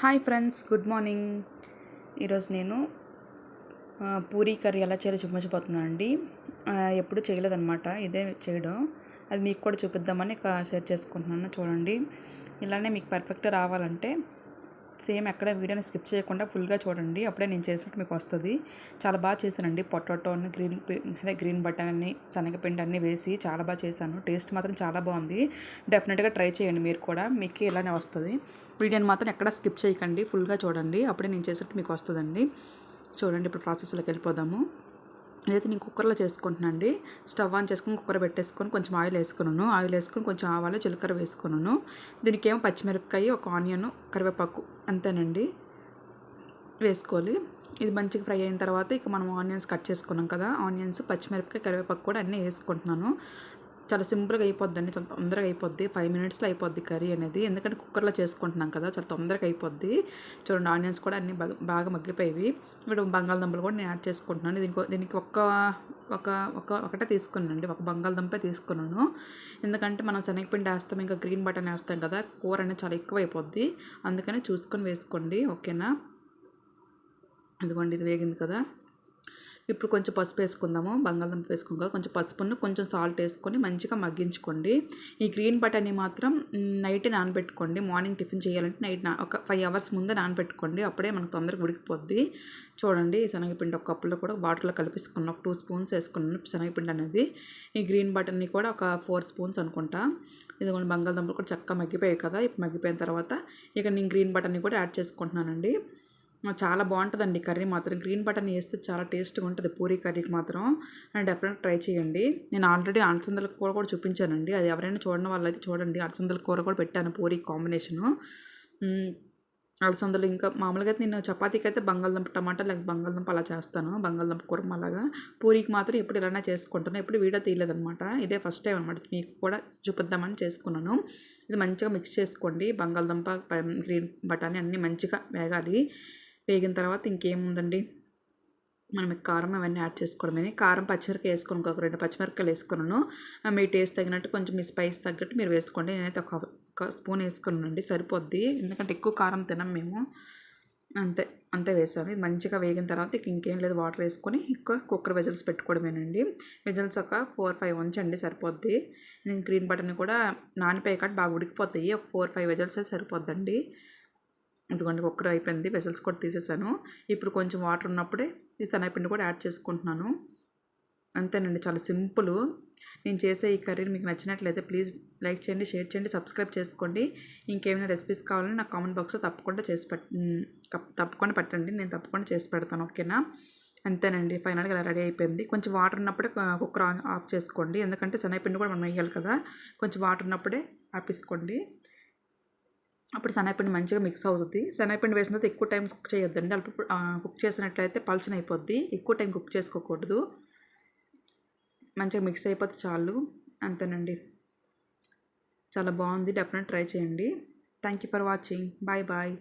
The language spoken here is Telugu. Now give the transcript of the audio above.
Hi friends good morning. ఈరోజు నేను పూరీ కర్రీ ఎలా చేయాలో చూపించబోతున్నాను అండి ఎప్పుడు చేయలేదన్నమాట ఇదే చేయడం. అది మీకు కూడా చూపిద్దామని ఇక షేర్ చేసుకుంటున్నాను చూడండి. ఇలానే మీకు పర్ఫెక్ట్ రావాలంటే సేమ్ ఎక్కడ వీడియోని స్కిప్ చేయకుండా ఫుల్గా చూడండి. అప్పుడే నేను చేసినట్టు మీకు వస్తుంది. చాలా బాగా చేశానండి. పొటాటో అన్ని గ్రీన్ అదే గ్రీన్ బటన్ అన్ని శనగపిండి అన్ని వేసి చాలా బాగా చేశాను. టేస్ట్ మాత్రం చాలా బాగుంది. డెఫినెట్గా ట్రై చేయండి మీరు కూడా. మీకు ఇలానే వస్తుంది. వీడియోని మాత్రం ఎక్కడ స్కిప్ చేయకండి. ఫుల్గా చూడండి. అప్పుడే నేను చేసినట్టు మీకు వస్తుందండి. చూడండి ఇప్పుడు ప్రాసెస్లోకి వెళ్ళిపోదాము. ఇదైతే నేను కుక్కర్లో చేసుకుంటున్నాను అండి. స్టవ్ ఆన్ చేసుకుని కుక్కర్ పెట్టేసుకొని కొంచెం ఆయిల్ వేసుకున్నాను. ఆయిల్ వేసుకొని కొంచెం ఆవాలు జీలకర్ర వేసుకున్నాను. దీనికి ఏమో పచ్చిమిరపకాయ ఒక ఆనియన్ కరివేపాకు అంతేనండి. వేసుకోవాలి. ఇది మంచిగా ఫ్రై అయిన తర్వాత ఇక మనం ఆనియన్స్ కట్ చేసుకున్నాం కదా. ఆనియన్స్ పచ్చిమిరపకాయ కరివేపాకు కూడా అన్నీ వేసుకుంటున్నాను. చాలా సింపుల్గా అయిపోద్ది చాలా తొందరగా అయిపోద్ది. ఫైవ్ మినిట్స్లో అయిపోద్ది కర్రీ అనేది. ఎందుకంటే కుక్కర్లో చేసుకుంటున్నాం కదా చాలా తొందరగా అయిపోద్ది. చూడండి ఆనియన్స్ కూడా అన్నీ బాగా మగ్గిపోయి మగ్గిపోయేవి. బంగాళదుంపలు కూడా నేను యాడ్ చేసుకుంటున్నాను. దీనికి దీనికి ఒక్క ఒక ఒక ఒకటే తీసుకున్నానండి. ఒక బంగాళదుంపే తీసుకున్నాను. ఎందుకంటే మనం శనగపిండి వేస్తాం ఇంకా గ్రీన్ బటన్ వేస్తాం కదా కూర అనేది చాలా ఎక్కువ అయిపోద్ది. అందుకని చూసుకొని వేసుకోండి. ఓకేనా? ఇదిగోండి ఇది వేగింది కదా. ఇప్పుడు కొంచెం పసుపు వేసుకుందాము. బంగాళదుంప వేసుకుందాం కదా కొంచెం పసుపును కొంచెం సాల్ట్ వేసుకొని మంచిగా మగ్గించుకోండి. ఈ గ్రీన్ బటానీ మాత్రం నైట్ నానబెట్టుకోండి. మార్నింగ్ టిఫిన్ చేయాలంటే నైట్ నా ఒక ఫైవ్ అవర్స్ ముందే నానబెట్టుకోండి. అప్పుడే మనకు తొందరగా ఉడికిపోద్ది. చూడండి శనగపిండి ఒక కప్పులో కూడా వాటర్లో కలిపిసుకున్నాను ఒక టూ స్పూన్స్ వేసుకున్నాను శనగపిండి అనేది. ఈ గ్రీన్ బటన్ని కూడా ఒక ఫోర్ స్పూన్స్ అనుకుంటా. ఇదిగోండి బంగాళదుంపలు కూడా చక్కగా మగ్గిపోయాయి కదా. ఇప్పుడు మగ్గిపోయిన తర్వాత ఇక నేను గ్రీన్ బటన్ని కూడా యాడ్ చేసుకుంటున్నానండి. చాలా బాగుంటుందండి కర్రీ మాత్రం. గ్రీన్ బటన్ వేస్తే చాలా టేస్ట్గా ఉంటుంది పూరీ కర్రీకి మాత్రం. అండ్ డెఫినెట్గా ట్రై చేయండి. నేను ఆల్రెడీ అలసందల కూర కూడా చూపించానండి. అది ఎవరైనా చూడని వాళ్ళైతే చూడండి. అలసందల కూర కూడా పెట్టాను పూరీ కాంబినేషను. అలసందలు ఇంకా మామూలుగా అయితే నేను చపాతీకి అయితే బంగాళదుంప టమాటా లేక బంగాళదుంప అలా చేస్తాను. బంగాళదుంప కుర్మ అలాగా పూరీకి మాత్రం ఎప్పుడు ఇలానే చేసుకుంటాను. ఎప్పుడు వీడియో తీయలేదనమాట ఇదే ఫస్ట్ టైం అనమాట మీకు కూడా చూపిద్దామని చేసుకున్నాను. ఇది మంచిగా మిక్స్ చేసుకోండి. బంగాళదుంప గ్రీన్ బఠానీ అన్నీ మంచిగా వేగాలి. వేగిన తర్వాత ఇంకేముందండి? మనం కారం అవన్నీ యాడ్ చేసుకోవడమే. కారం పచ్చిమిరకాయ వేసుకొని ఒక రెండు పచ్చిమిరపకాయలు వేసుకున్నాను. మీ టేస్ట్ తగినట్టు కొంచెం మీ స్పైస్ తగ్గట్టు మీరు వేసుకోండి. నేనైతే ఒక ఒక స్పూన్ వేసుకున్నానండి. సరిపోద్ది. ఎందుకంటే ఎక్కువ కారం తినం మేము. అంతే అంతే వేసాము ఇది మంచిగా వేగిన తర్వాత ఇక ఇంకేం లేదు. వాటర్ వేసుకొని ఇంకా కుక్కర్ వెజల్స్ పెట్టుకోవడమేనండి. వెజల్స్ ఒక ఫోర్ ఫైవ్ ఉంచండి సరిపోద్ది. నేను గ్రీన్ బటన్ కూడా నానిపోయి కాబట్టి బాగా ఉడికిపోతాయి. ఒక ఫోర్ ఫైవ్ వెజల్స్ సరిపోద్దండి. ఇదిగోండి కుక్కర్ అయిపోయింది. వెసల్స్ కూడా తీసేసాను. ఇప్పుడు కొంచెం వాటర్ ఉన్నప్పుడే ఈ శనగపిండి కూడా యాడ్ చేసుకుంటున్నాను. అంతేనండి చాలా సింపుల్. నేను చేసే ఈ కర్రీని మీకు నచ్చినట్లయితే ప్లీజ్ లైక్ చేయండి షేర్ చేయండి సబ్స్క్రైబ్ చేసుకోండి. ఇంకేమైనా రెసిపీస్ కావాలని నాకు కామెంట్ బాక్స్లో తప్పకుండా చేసి పెట్ తప్పకుండా పెట్టండి. నేను తప్పకుండా చేసి పెడతాను ఓకేనా? అంతేనండి ఫైనల్గా ఇలా రెడీ అయిపోయింది. కొంచెం వాటర్ ఉన్నప్పుడే కుక్కర్ ఆఫ్ చేసుకోండి. ఎందుకంటే శనగపిండి కూడా మనం వేయాలి కదా. కొంచెం వాటర్ ఉన్నప్పుడే ఆపేసుకోండి. అప్పుడు శనగపిండి మంచిగా మిక్స్ అవుతుంది శనగపిండి వేసిన తర్వాత ఎక్కువ టైం కుక్ చేయొద్దండి. అల్ప కుక్ చేసినట్లయితే పల్చన అయిపోద్ది. ఎక్కువ టైం కుక్ చేసుకోకూడదు. మంచిగా మిక్స్ అయిపోతే చాలు. అంతేనండి. చాలా బాగుంది. డెఫినెట్ ట్రై చేయండి. Thank you for watching bye bye